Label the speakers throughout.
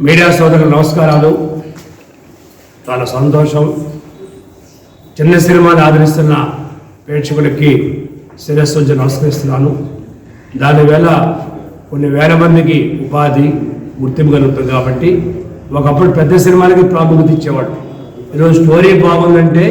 Speaker 1: Media సోదరులకు నమస్కారాలు. చాలా సంతోషం. చిన్న సినిమాని ఆదరిస్తున్న ప్రేక్షకులకి శిరస్సు నుంచి నమస్కరిస్తున్నాను. దానివేళ కొన్ని వేల మందికి ఉపాధి గుర్తింపు కలుగుతుంది కాబట్టి ఒకప్పుడు పెద్ద సినిమాలకి ప్రాముఖ్యత ఇచ్చేవాడు ఈరోజు స్టోరీ బాగుందంటే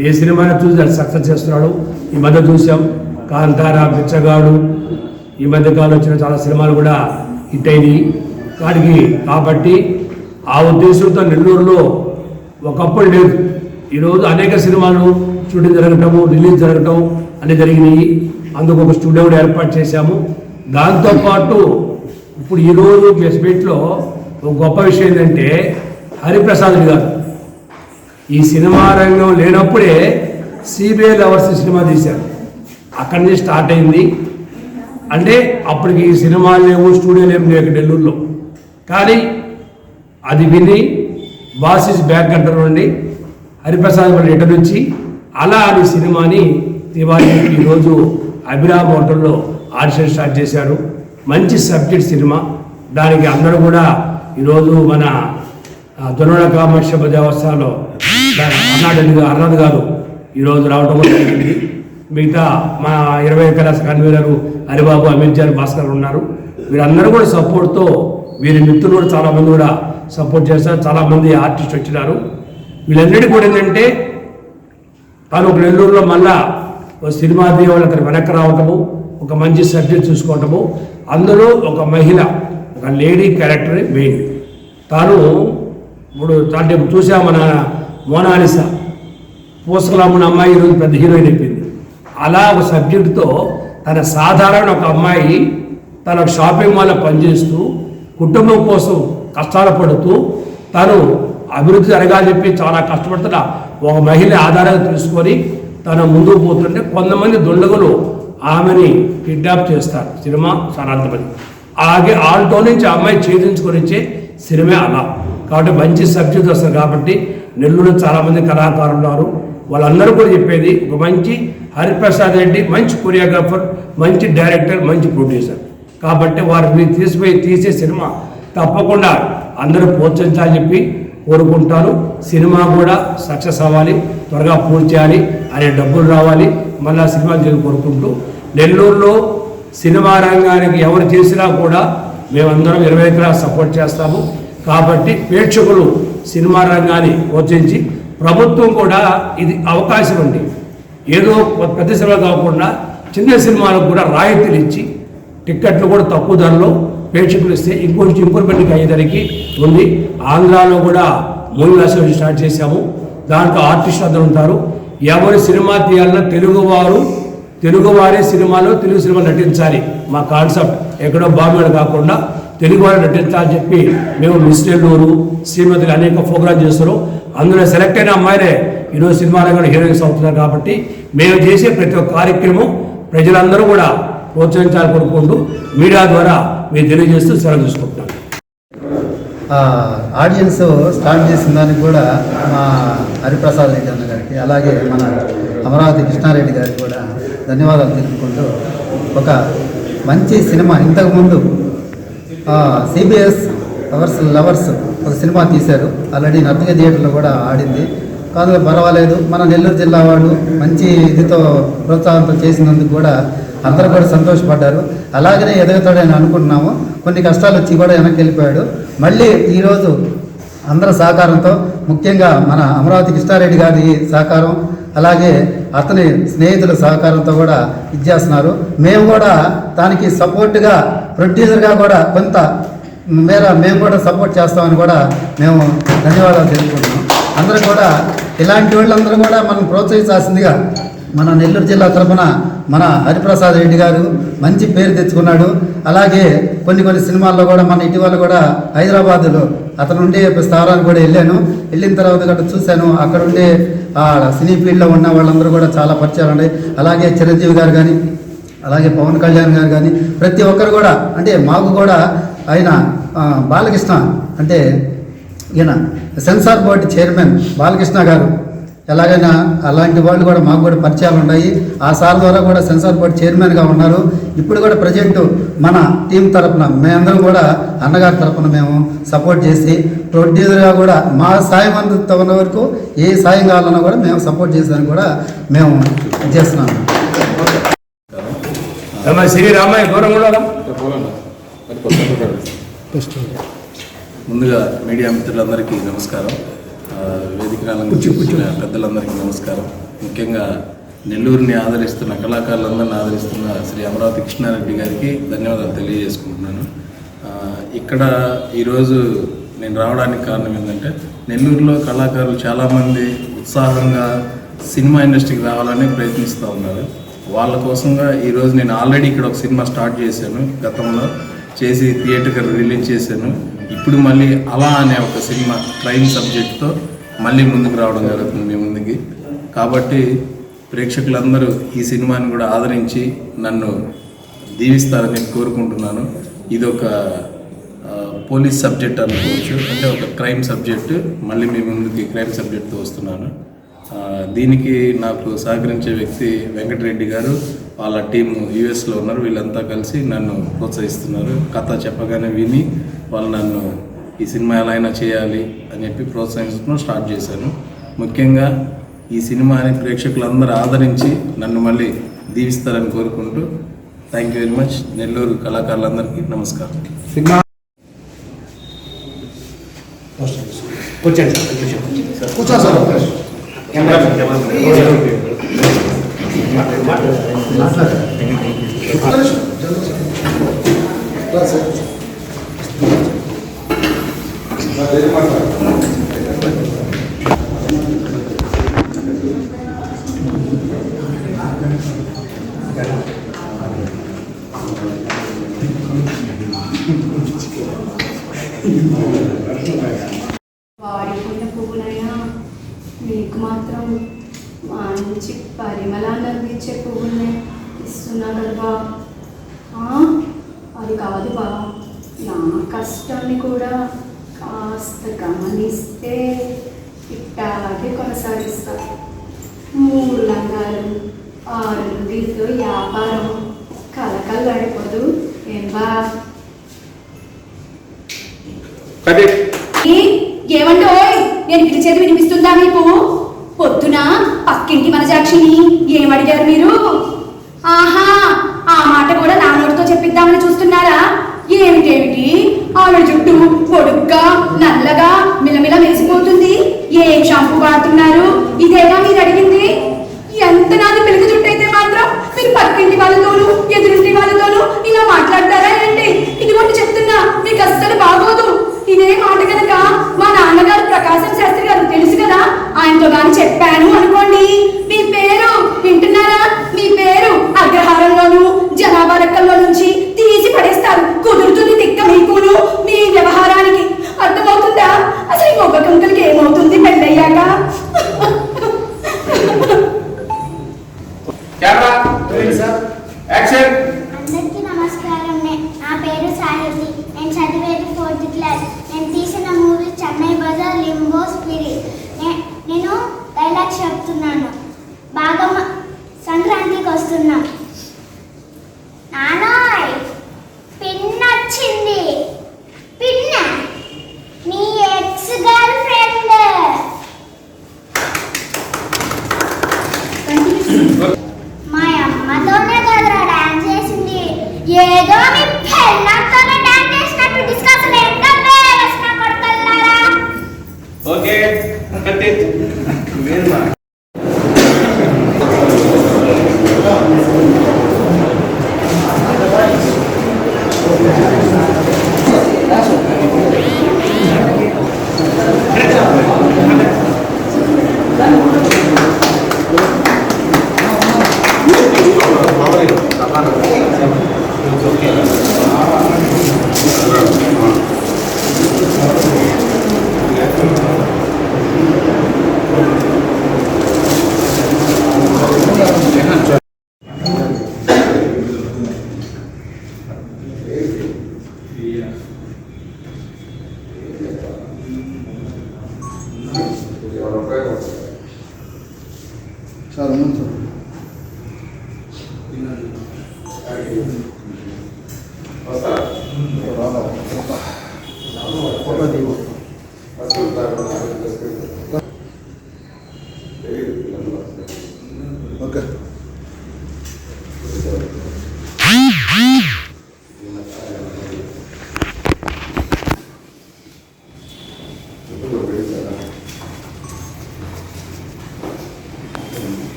Speaker 1: ఏ సినిమాని చూసి దాన్ని సక్సెస్ చేస్తున్నాడు? ఈ మధ్య చూసాం కాంతార బిచ్చగాడు. ఈ మధ్యకాలం వచ్చిన చాలా సినిమాలు కూడా హిట్ అయినాయి. వాటికి కాబట్టి ఆ ఉద్దేశంతో నెల్లూరులో ఒకప్పుడు లేదు. ఈరోజు అనేక సినిమాలు షూటింగ్ జరగటము రిలీజ్ జరగటం అన్నీ జరిగినాయి. అందుకు ఒక స్టూడియో కూడా ఏర్పాటు చేశాము. దాంతోపాటు ఇప్పుడు ఈరోజు ప్రెస్మీట్లో ఒక గొప్ప విషయం ఏంటంటే హరిప్రసాద్ గారు. ఈ సినిమా రంగం లేనప్పుడే సిబిఐ లవర్స్ సినిమా తీశారు. అక్కడి నుంచి స్టార్ట్ అయింది. అంటే అప్పటికి ఈ సినిమాలు లేవు స్టూడియోలు ఏం లేవు నెల్లూరులో. కానీ అది విని బాసిస్ బ్యాక్ అంటారు నుండి హరిప్రసాద్ వాళ్ళ ఇట నుంచి అలా అని సినిమాని దివాళీకి ఈరోజు అభిరామ్ హోటల్లో ఆడిషన్ స్టార్ట్ చేశారు. మంచి సబ్జెక్ట్ సినిమా. దానికి అందరూ కూడా ఈరోజు మన దొనడ కామాక్ష దేవస్థానంలో అన్నాడు అన్నది గారు ఈరోజు రావడం జరిగింది. మిగతా మా ఇరవై కళాస్ కన్వీనర్ హరిబాబు అమిత్ జాన్ భాస్కర్ ఉన్నారు. వీరందరూ కూడా సపోర్ట్తో వీరి మిత్రులు కూడా చాలామంది కూడా సపోర్ట్ చేస్తారు చాలామంది ఆర్టిస్ట్ వచ్చినారు. వీళ్ళందరికీ కూడా ఏంటంటే తాను ఒక నెల్లూరులో మళ్ళా సినిమా దేవుళ్ళు అతను వెనక్కి రావటము ఒక మంచి సబ్జెక్ట్ చూసుకోవటము. అందులో ఒక మహిళ ఒక లేడీ క్యారెక్టర్ మెయిన్. తాను ఇప్పుడు అంటే ఇప్పుడు చూసా మన మోనాలిసా. పూసలమ్మున అమ్మాయి ఈరోజు పెద్ద హీరోయిన్ అయిపోయింది. అలా ఒక సబ్జెక్టుతో తన సాధారణ ఒక అమ్మాయి తన షాపింగ్ మాల్లో పనిచేస్తూ కుటుంబం కోసం కష్టాలు పడుతూ తను అభివృద్ధి జరగాలని చెప్పి చాలా కష్టపడుతున్న ఒక మహిళ ఆధారంగా తీసుకొని తను ముందుకు పోతుంటే కొంతమంది దుండగులు ఆమెని కిడ్నాప్ చేస్తారు. సినిమా చాలా ఆగే అలాగే ఆల్టో నుంచి ఆ అమ్మాయి ఛేదించుకొనిచ్చే సినిమా అలా. కాబట్టి మంచి సబ్జెక్ట్ వస్తుంది కాబట్టి నెల్లూరులో చాలామంది కళాకారులు ఉన్నారు. వాళ్ళందరూ కూడా చెప్పేది ఒక మంచి హరిప్రసాద్ రెడ్డి మంచి కొరియోగ్రాఫర్ మంచి డైరెక్టర్ మంచి ప్రొడ్యూసర్. కాబట్టి వారిని తీసిపోయి తీసే సినిమా తప్పకుండా అందరూ ప్రోత్సహించాలని చెప్పి కోరుకుంటారు సినిమా కూడా సక్సెస్ అవ్వాలి త్వరగా పూర్తి చేయాలి అనే డబ్బులు రావాలి. మళ్ళీ ఆ సినిమా చేసి కోరుకుంటూ నెల్లూరులో సినిమా రంగానికి ఎవరు చేసినా కూడా మేమందరం ఇరవై ఎకరాలు సపోర్ట్ చేస్తాము. కాబట్టి ప్రేక్షకులు సినిమా రంగాన్ని ప్రోత్సహించి ప్రభుత్వం కూడా ఇది అవకాశం ఉంది ఏదో పెద్ద సినిమా కాకుండా చిన్న సినిమాలకు కూడా రాయితీలు ఇచ్చి టిక్కెట్లు కూడా తక్కువ ధరలో ప్రేక్షకులు ఇస్తే ఇంకొంచెం ఇంప్రూవ్మెంట్ అయ్యేదానికి ఉంది. ఆంధ్రాలో కూడా మూవీ అసోసియేషన్ స్టార్ట్ చేశాము. దాంట్లో ఆర్టిస్టులు అందరూ ఉంటారు. ఎవరు సినిమా తీయాలన్నా తెలుగువారు తెలుగువారే సినిమాలో తెలుగు సినిమా నటించాలి. మా కాన్సెప్ట్ ఎక్కడో బాంబేడు కాకుండా తెలుగు వారు నటించాలని చెప్పి మేము మిస్ శ్రీమతులు అనేక ప్రోగ్రామ్ చేస్తున్నాం. అందులో సెలెక్ట్ అయిన అమ్మాయినే ఈరోజు సినిమా రంగంలో హీరోయిన్స్ అవుతున్నారు కాబట్టి మేము చేసే ప్రతి ఒక్క కార్యక్రమం ప్రజలందరూ కూడా ప్రోత్సహించాలని కోరుకుంటూ మీడియా ద్వారా మీరు తెలియజేస్తూ సెలవు తీసుకుంటున్నాను
Speaker 2: ఆడియన్స్ స్టార్ట్ చేసిన దానికి కూడా మా హరిప్రసాద్ రెడ్డి అన్న గారికి అలాగే మన అమరావతి కృష్ణారెడ్డి గారికి కూడా ధన్యవాదాలు తెలుపుకుంటూ ఒక మంచి సినిమా ఇంతకుముందు సిబిఎస్ లవర్స్ లవర్స్ ఒక సినిమా తీశారు. ఆల్రెడీ నర్తక థియేటర్లో కూడా ఆడింది. కాదు పర్వాలేదు. మన నెల్లూరు జిల్లా వాడు మంచి ఇదితో ప్రోత్సాహంతో చేసినందుకు కూడా అందరూ కూడా సంతోషపడ్డారు. అలాగనే ఎదుగుతాడని అనుకుంటున్నాము. కొన్ని కష్టాలు వచ్చి కూడా వెనక్కి వెళ్ళిపోయాడు. మళ్ళీ ఈరోజు అందరి సహకారంతో ముఖ్యంగా మన అమరావతి కృష్ణారెడ్డి గారి సహకారం అలాగే అతని స్నేహితుల సహకారంతో కూడా ఇచ్చేస్తున్నారు మేము కూడా దానికి సపోర్ట్గా ప్రొడ్యూసర్గా కూడా కొంత మేర మేము కూడా సపోర్ట్ చేస్తామని కూడా మేము ధన్యవాదాలు తెలుపుకుంటున్నాం. అందరూ కూడా ఇలాంటి వాళ్ళందరూ కూడా మనం ప్రోత్సహించాల్సిందిగా మన నెల్లూరు జిల్లా తరఫున మన హరిప్రసాద్ రెడ్డి గారు మంచి పేరు తెచ్చుకున్నాడు. అలాగే కొన్ని కొన్ని సినిమాల్లో కూడా మన ఇటీవల కూడా హైదరాబాదులో అతను ఉండే స్థావరానికి కూడా వెళ్ళాను. వెళ్ళిన తర్వాత కూడా చూశాను. అక్కడ ఉండే ఆ సినీ ఫీల్డ్లో ఉన్న వాళ్ళందరూ కూడా చాలా పరిచయాలు ఉన్నాయి. అలాగే చిరంజీవి గారు కానీ అలాగే పవన్ కళ్యాణ్ గారు కానీ ప్రతి ఒక్కరు కూడా అంటే మాకు కూడా ఆయన బాలకృష్ణ అంటే ఈయన సెన్సార్ బోర్డు చైర్మన్ బాలకృష్ణ గారు. ఎలాగైనా అలాంటి వాళ్ళు కూడా మాకు కూడా పరిచయాలు ఉన్నాయి. ఆ సార్ ద్వారా కూడా సెన్సార్ బోర్డు చైర్మన్గా ఉన్నారు. ఇప్పుడు కూడా ప్రజెంట్ మన టీం తరపున మేమందరం కూడా అన్నగారి తరపున మేము సపోర్ట్ చేసి ప్రొడ్యూసర్గా కూడా మా సాయం ఉన్న వరకు ఏ సాయం కావాలన్నా కూడా మేము సపోర్ట్ చేసేదానికి కూడా మేము చేస్తున్నాము.
Speaker 1: ఏమ్మా శ్రీ రామయ్య దూరం కూడా.
Speaker 3: ముందుగా మీడియా మిత్రులందరికీ నమస్కారం. వేదిక కూర్చున్న పెద్దలందరికీ నమస్కారం. ముఖ్యంగా నెల్లూరుని ఆదరిస్తున్న కళాకారులందరిని ఆదరిస్తున్న శ్రీ అమరావతి కృష్ణారెడ్డి గారికి ధన్యవాదాలు తెలియజేసుకుంటున్నాను. ఇక్కడ ఈరోజు నేను రావడానికి కారణం ఏంటంటే నెల్లూరులో కళాకారులు చాలామంది ఉత్సాహంగా సినిమా ఇండస్ట్రీకి రావాలని ప్రయత్నిస్తూ ఉన్నారు. వాళ్ళ కోసంగా ఈరోజు నేను ఆల్రెడీ ఇక్కడ ఒక సినిమా స్టార్ట్ చేశాను గతంలో. చేసి థియేటర్కి రిలీజ్ చేశాను. ఇప్పుడు మళ్ళీ అలా అనే ఒక సినిమా క్రైమ్ సబ్జెక్ట్తో మళ్ళీ ముందుకు రావడం జరుగుతుంది మీ ముందుకి. కాబట్టి ప్రేక్షకులందరూ ఈ సినిమాని కూడా ఆదరించి నన్ను దీవిస్తారని కోరుకుంటున్నాను. ఇది ఒక పోలీస్ సబ్జెక్ట్ అనుకోవచ్చు అంటే ఒక క్రైమ్ సబ్జెక్ట్ మళ్ళీ మీ ముందుకి క్రైమ్ సబ్జెక్ట్తో వస్తున్నాను. దీనికి నాకు సహకరించే వ్యక్తి వెంకటరెడ్డి గారు. వాళ్ళ టీం యూఎస్లో ఉన్నారు వీళ్ళంతా కలిసి నన్ను ప్రోత్సహిస్తున్నారు. కథ చెప్పగానే విని వాళ్ళు నన్ను ఈ సినిమా ఎలా అయినా చేయాలి అని చెప్పి ప్రోత్సహించడం స్టార్ట్ చేశాను. ముఖ్యంగా ఈ సినిమాని ప్రేక్షకులందరూ ఆదరించి నన్ను మళ్ళీ దీవిస్తారని కోరుకుంటూ thank you very much. Nellore కళాకారులందరికీ నమస్కారం.
Speaker 1: సినిమా కూర్చోండి. సార్ కూర్చో
Speaker 4: వాడిపోయిన పువ్వులైనా మీకు మాత్రం మంచి పరిమళాన్ని అందించే పువ్వుల్ని ఇస్తున్నా కదా అది కాదు బా. నా కష్టాన్ని కూడా కాస్త గమనిస్తే ఇట్టాగే కొనసాగిస్తా. మూడు లంగాలు ఆరు లుంగీలతో వ్యాపారం. కలకల్లాడిపోదు ఏం బా?
Speaker 5: ఏ? ఏమంటే ఓయ్? నేను పిలిచేది వినిపిస్తుందా మీకు? పొద్దున? పక్కింటి మనజాక్షిని ఏమడిగారు మీరు? ఆహా ఆ మాట కూడా నా నోటితో చెప్పిద్దామని చూస్తున్నారా? ఏమిటేమిటి? ఆవిడ జుట్టు పొడుగ్గా నల్లగా మిలమిల మెరిసిపోతుంది ఏ షాంపూ వాడుతున్నారు? ఇదేగా మీరు అడిగింది? ఎంత నాది పెళ్ళి జుట్టు అయితే మాత్రం మీరు పక్కింటి వాళ్ళతోనూ ఎదురింటి వాళ్ళతోనూ ఇలా మాట్లాడతారా ఏంటి? ఒకటి చెప్తున్నా మీకు అస్సలు బాగోదు. ఇదే మాట కనుక మా నాన్నగారు
Speaker 1: యాక్షన్
Speaker 6: అందరికీ నమస్కారం. నా పేరు సాహితి. నేను చదివేది ఫోర్త్ క్లాస్ నేను తీసిన movie Chennai Bazaar limbo spirit నేను డైలాగ్ చెప్తున్నాను. బాగా సంక్రాంతికి వస్తున్నాం.
Speaker 7: pergunta.
Speaker 1: muito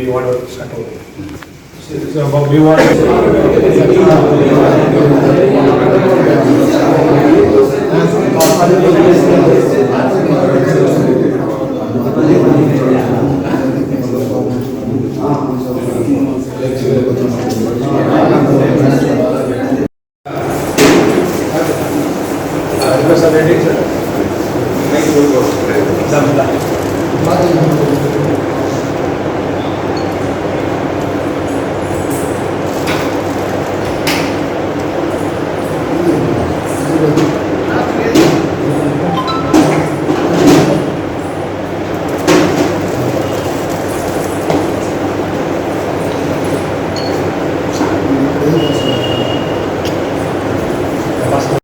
Speaker 1: we want to settle. So we
Speaker 7: want to.